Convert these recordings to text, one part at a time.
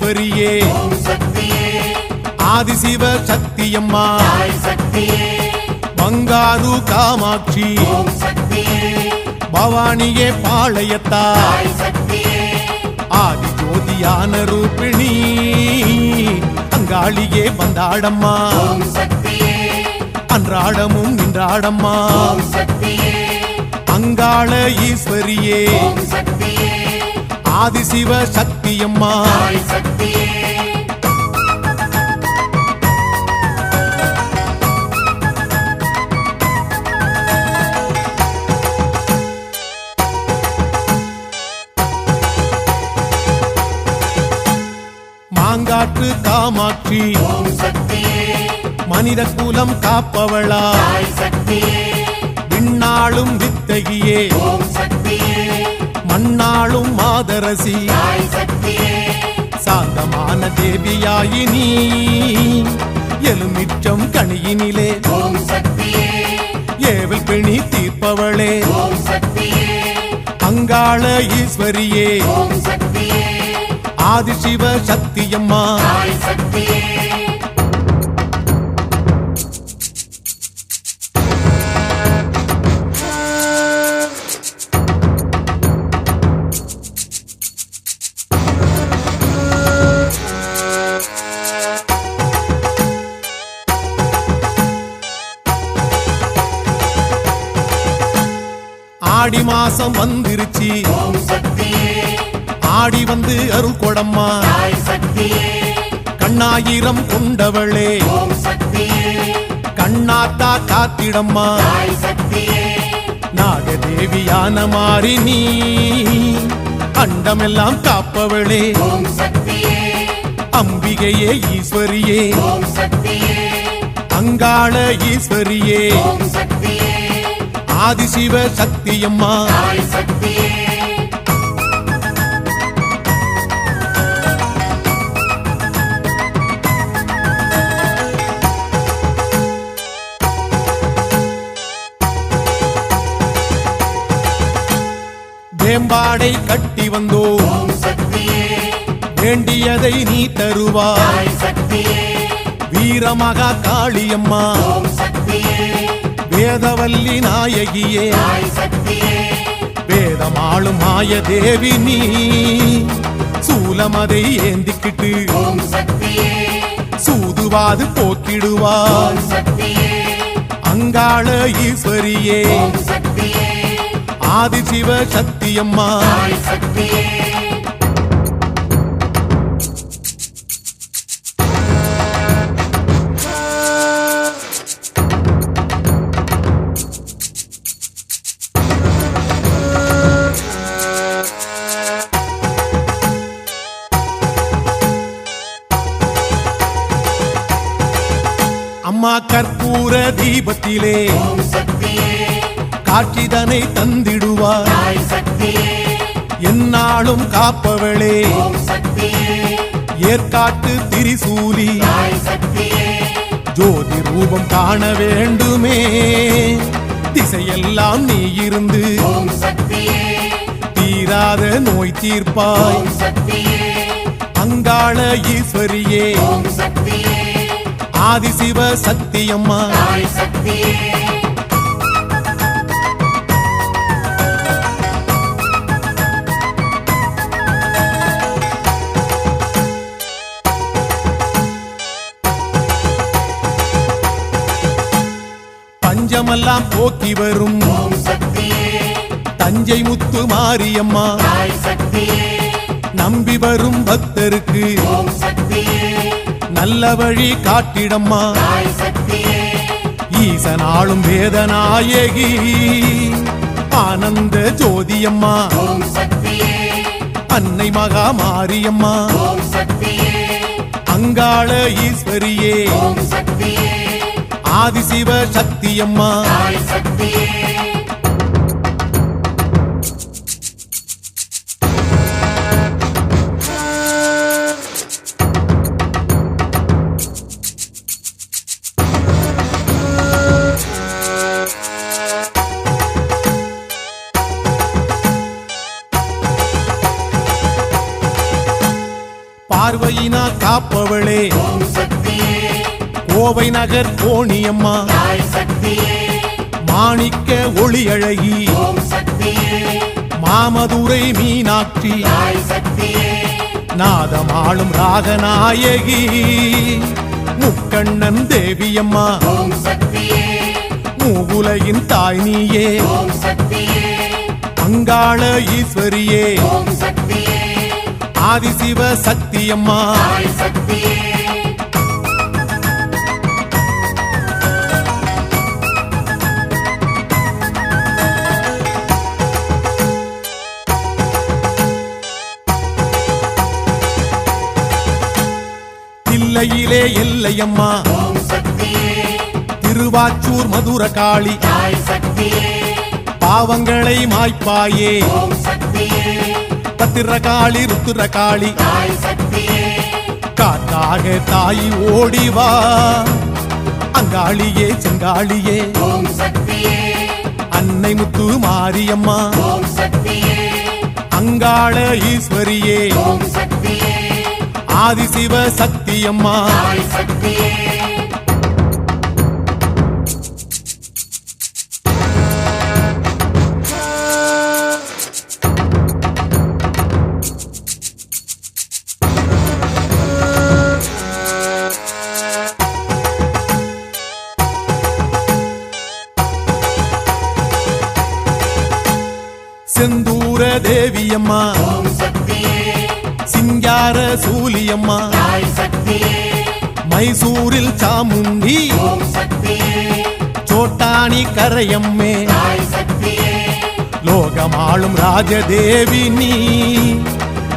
சக்தியே. ஆதிசிவ சக்தியம்மா. தாய் சக்தியே. பங்காரு காமாட்சி. பவானியே பாளையத்தா. ஆதி ஜோதியான ரூபிணி. அங்காளியே வந்தாடம்மா அன்றாடமும் நின்றாடம்மா. அங்காள ஈஸ்வரியே. ஆதிசிவ சக்தியம்மா. தாய் மாங்காட்டு காமாட்சி. மனித குலம் காப்பவளா. தாய் விண்ணாளும் வித்தகியே. சக்தியே மண்ணாளும் மாதரசி. சாந்தமான தேவியாயினி எலுமிச்சம் சக்தியே. ஏவல் பிணி தீர்ப்பவளே. அங்காள ஈஸ்வரியே. ஆதிசிவ சக்தியம்மா. ஆடி மாசம் வந்துருச்சு. ஆடி வந்து அருள் கொடம்மா. கண்ணாயிரம் கொண்டவளே. கண்ணாத்தா காத்திடம்மா நாகதேவியான மாறி நீ அண்டமெல்லாம் காப்பவளே. அம்பிகையே ஈஸ்வரியே. அங்காள ஈஸ்வரியே. ஓம் சக்தியே ஆதிசிவ சக்தியம்மா. தாய் சக்தியே வேம்பாடை கட்டி வந்தோ வேண்டியதை நீ தருவாய். தாய் வீரமகா காளியம்மா. சக்தியே வேதவல்லி நாயகியே. வேதமாளும் மாய தேவி நீ சூலமதை ஏந்திக்கிட்டு சூதுவாது சக்தியே அங்காள ஈஸ்வரியே. ஆதிசிவ சக்தியம்மா. தாய் சக்தியே அம்மா கற்பூர தீபத்திலே. காட்சிதனை தந்திடுவார். என்னாலும் காப்பவளே. ஏற்காட்டு திரிசூலி. ஜோதி ரூபம் காண வேண்டுமே. திசையெல்லாம் நீ இருந்து. தீராத நோய் தீர்ப்பாய். அங்காள ஈஸ்வரியே. சக்தியே ஆதிசிவ சக்தியம்மா. தாய் சக்தியே. பஞ்சமெல்லாம் போக்கி வரும். தஞ்சை முத்து மாரியம்மா. நம்பி வரும் பக்தருக்கு. நல்ல வழி காட்டிடம்மா. தாய் சக்தியே ஈசனாளும் வேதநாயகி. ஆனந்த ஜோதியம்மா. அன்னை மகா மாரியம்மா. அங்காள ஈஸ்வரியே. ஆதிசிவ சக்தியம்மா. அவளே கோவை நகர் கோணியம்மா. மாணிக்க ஒளி அழகி மாமதுரை மீனாட்சி. நாதமாளும் ராகநாயகி. முக்கண்ணன் தேவியம்மா. ஓம் மூவுலகின் தாய் நீயே. அங்காள ஈஸ்வரியே. ஓம் ஆதிசிவ சக்தியம்மா தாய் சக்தியே தில்லையிலே எல்லையம்மா திருவாச்சூர் மதுர காளி. பாவங்களை மாய்ப்பாயே. பத்திர காளி ருத்துர காளி. காத்தாக தாய் ஓடிவா அங்காளியே செங்காளியே. அன்னை முத்து மாரியம்மா. அங்காள ஈஸ்வரியே. ஆதிசிவ சக்தியம்மா. சக்தியே சிங்கார சூலியம்மா. மைசூரில் சாமுண்டி. சோட்டாணி கரையம்மே. லோகமாளும் ராஜதேவி நீ.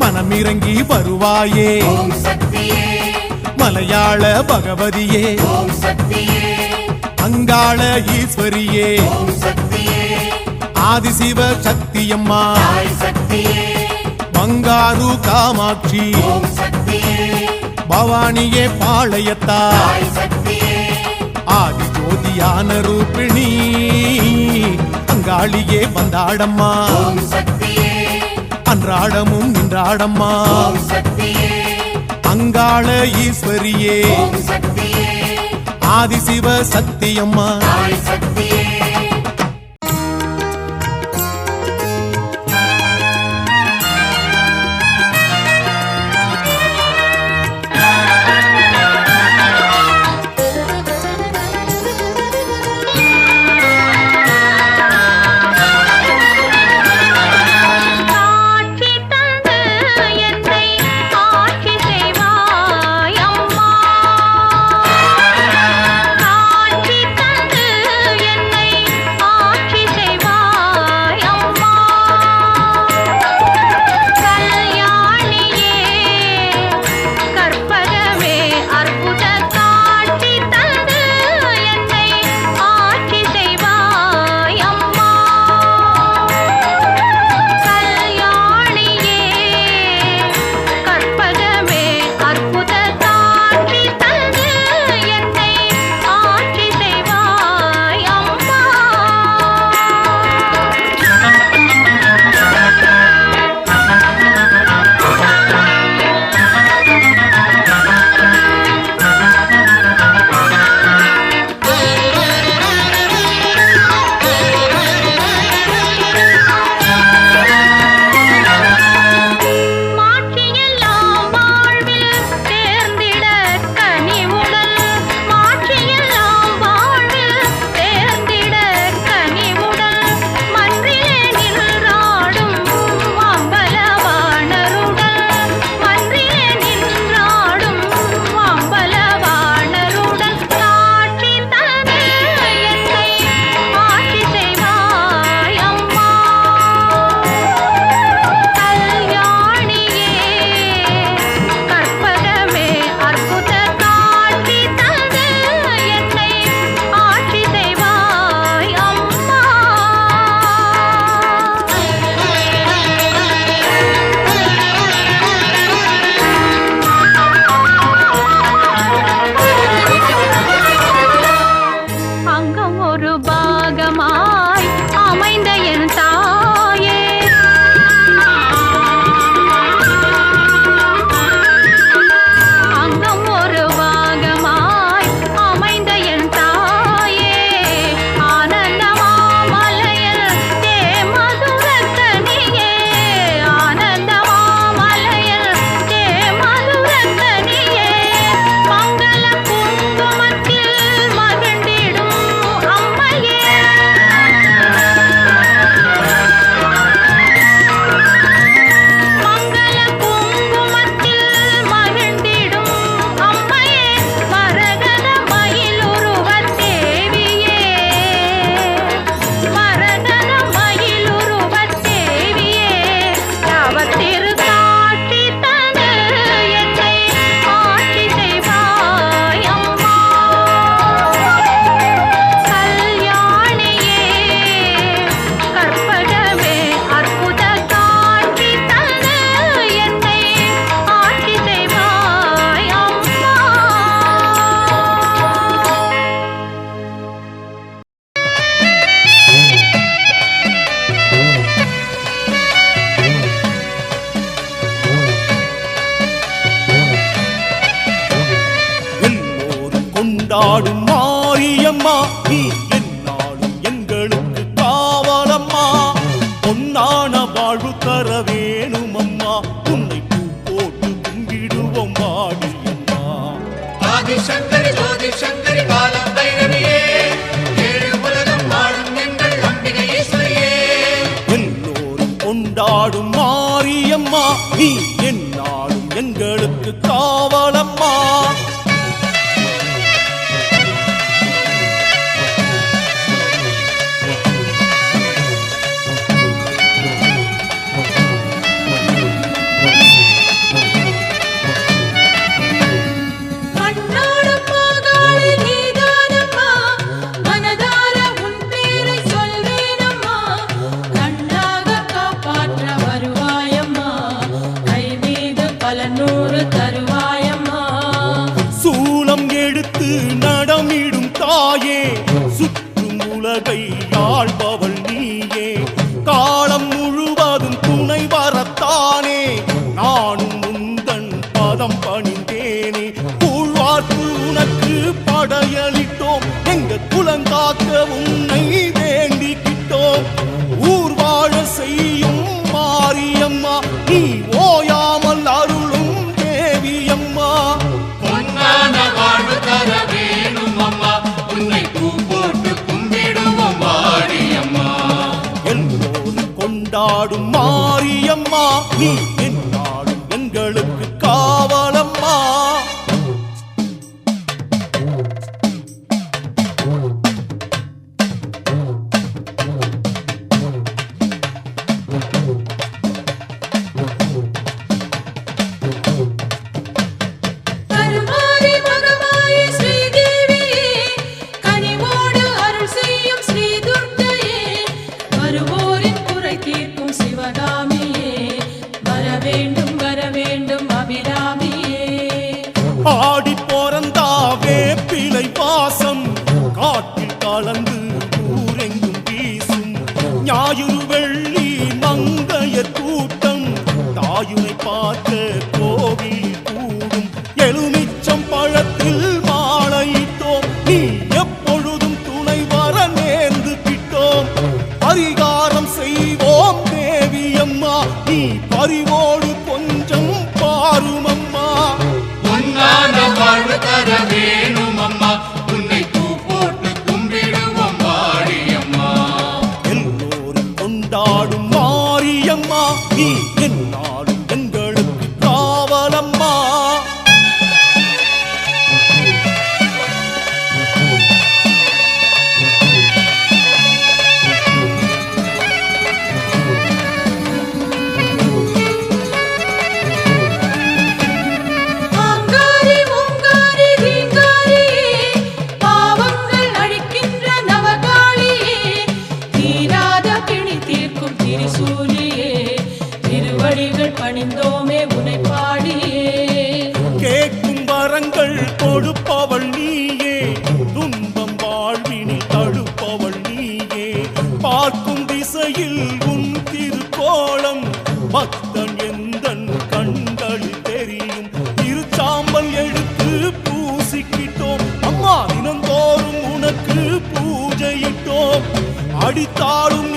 மனமிறங்கி வருவாயே. மலையாள பகவதியே. அங்காள ஈஸ்வரியே. ஆதிசிவ சக்தியம்மா. தாய் சக்தியே. பங்காரு காமாட்சி. பவானியே பாளையத்தா. ஆதி ஜோதியான ரூபிணி. அங்காளியே வந்தாடம்மா. அன்றாடமும் நின்றாடம்மா. அங்காள ஈஸ்வரியே. ஆதிசிவ சக்தியம்மா. தாய் சக்தியே. ஆடும் மாரியம்மா நீ என்னாலும் எங்களுக்கு காவலம்மா. பொன்னான வாழ்வு தர வேணுமம்மா உன்னை பூ போட்டு கும்பிடுவோம் மாடியம்மா ஆதிசங்கரி ஜோதிசங்கரி பாலம் பைரவியே. ஏழு எல்லோரும் கொண்டாடும் மாரியம்மா நீ படையளிட்டோம் எங்க குலங்காக்க உன்னை Bhagavate பணிந்தோமே உனை பாடியே. கேட்கும் வரங்கள் கொடுப்பவள் நீயே. துன்பம் வாழ்வினில் தடுப்பவள் நீயே. பார்க்கும் திசையில் உன் திருக்கோளம் பக்தன் எந்தன் கண்களில் தெரியும். திருச்சாம்பல் எடுத்து பூசிக்கிட்டோம். அம்மா தினந்தோறும் உனக்கு பூஜையிட்டோம். அடித்தாலும்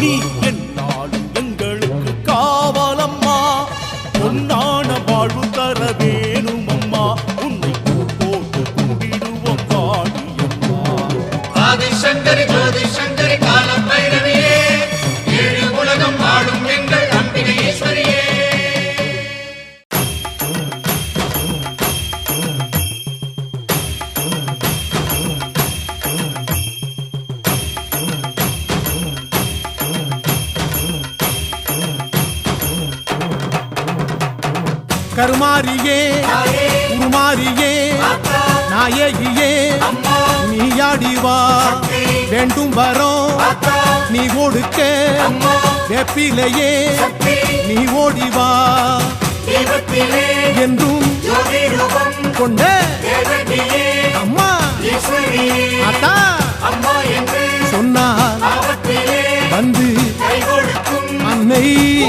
நீ என் ஆடிவா வேண்டும் வரோம். நீ ஒடுக்க. வெப்பிலையே. நீ ஓடிவா. என்றும் கொண்ட அம்மா. அத்தா. சொன்னார். வந்து அன்னை.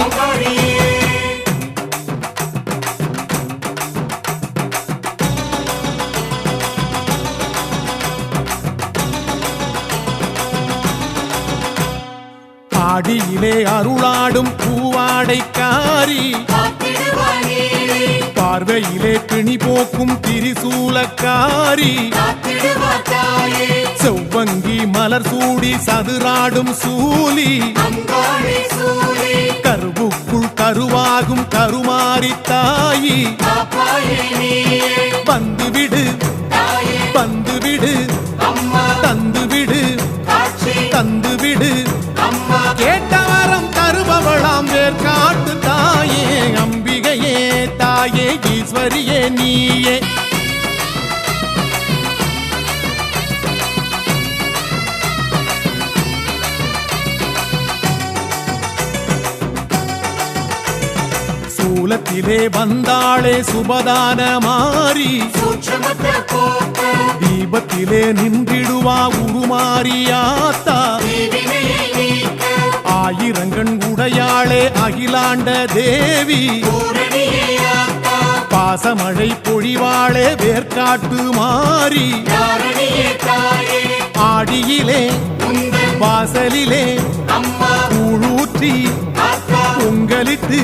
ஆடியிலே அருளாடும் பூவாடைக்காரி. பார்வையிலே பிணி போக்கும் திரிசூலக்காரி. செவ்வங்கி மலர் சூடி சதுராடும் சூலி. கருவுக்குள் கருவாகும் கருமாரி தாயி. வந்துவிடு வந்துவிடு தந்துவிடு. காட்சி. ஈஸ்வரியே நீயே. சூலத்திலே வந்தாளே சுபதான மாறி. தீபத்திலே நின்றிடுவா உருமாறியாத்தா ஆயிரங்கண் உடையாளே அகிலாண்ட தேவி. பாசமழை பொழிவாளே வேர்காட்டு மாறி. ஆடியிலே வாசலிலே கூழூற்றி ஆத்தா பொங்கலிட்டு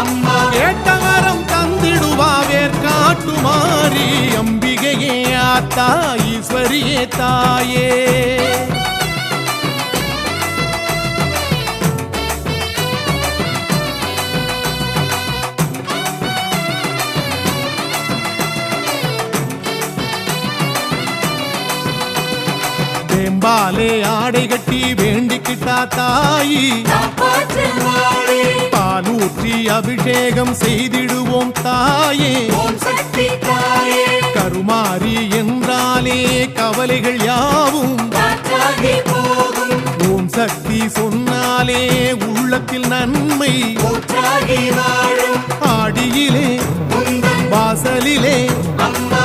அம்மா கேட்டவரம் தந்திடுவா வேர்காட்டு மாறி. அம்பிகையே ஆத்தா ஈஸ்வரியே தாயே. வேம்பாலே ஆடை கட்டி வேண்டிக்கிட்டா தாயி. பாலூற்றி அபிஷேகம் செய்திடுவோம் தாயே. ஓம் சக்தி தாயே. கருமாரி என்றாலே கவலைகள் யாவும். ஓம் சக்தி சொன்னாலே உள்ளத்தில் நன்மை. ஆடியிலே வாசலிலே அம்மா.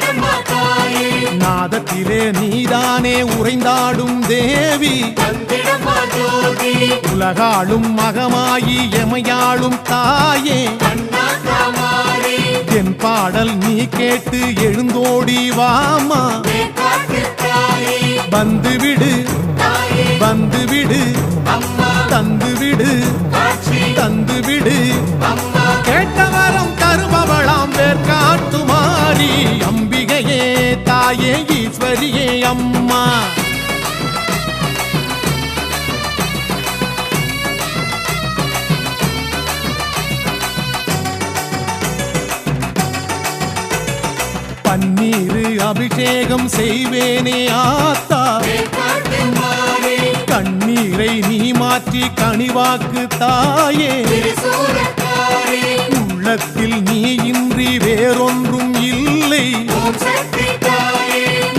நாதத்திலே நீதானே உறைந்தாடும் தேவி. உலகாளும் மகமாயி எமையாளும் தாயே. என் பாடல் நீ கேட்டு எழுந்தோடி வாமா. வந்துவிடு வந்துவிடு தந்துவிடு தந்துவிடு. ஈஸ்வரியே அம்மா. பன்னீரு அபிஷேகம் செய்வேனே ஆத்தா. கண்ணீரை நீ மாற்றி கனிவாக்கு தாயே. உள்ளத்தில் நீ இன்றி வேறொன்றும் இல்லை.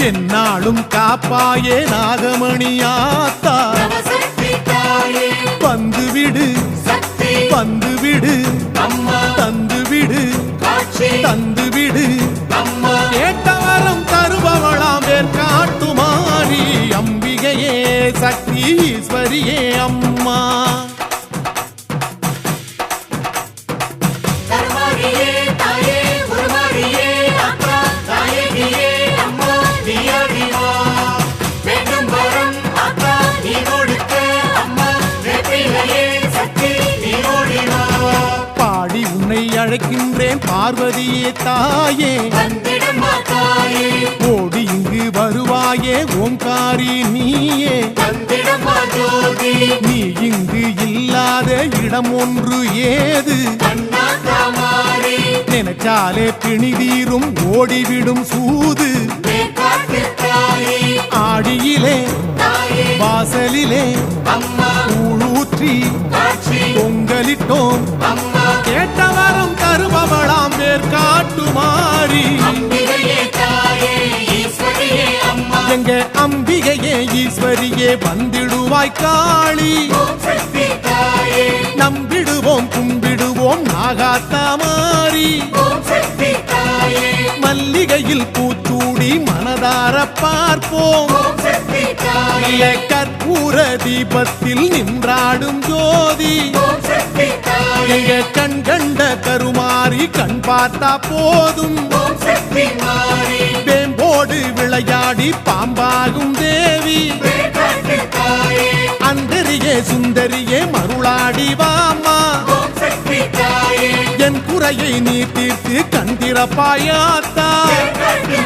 என்னாலும் காப்பாயே நாகமணியாத்தா. வந்துவிடு. சக்தி. வந்துவிடு. அம்மா. தந்துவிடு. காட்சி. தந்துவிடு. அம்மா. கேட்டவரம் தருபவளாம் வேர்க்காட்டு மாறி அம்பிகையே சக்தி ஈஸ்வரியே. பார்வதியே தாயே. ஓடி இங்கு வருவாயே ஓங்காரி நீயே. நீ இங்கு இல்லாத இடம் ஒன்று ஏது? நினைச்சாலே பிணிதீரும் ஓடிவிடும் சூது. ஆடியிலே வாசலிலே அம்மா ஊழூற்றி பொங்கலிட்டோம். அம்மா கேட்டவரம் தருபவளாம் மேற்காட்டு மாறி. எங்க அம்பிகையே ஈஸ்வரியே வந்திடுவாய் காளி. நம்பிடுவோம் கும்பிடுவோம் நாகாத்தா மாறி மல்லிகையில் பூச்சூடி மனதார பார்ப்போம். நல்ல கற்பூர தீபத்தில் நின்றாடும் ஜோதி. எங்க கண் கண்ட கருமாறி கண் பார்த்தா போதும். வேம்போடு விளையாடி பாம்பாகும் தேவி. அந்தரியே சுந்தரியே மருளாடி வாமா. என் குறையை நீ தீர்த்து கந்திரப்பாயாத்தா வேகாட்டு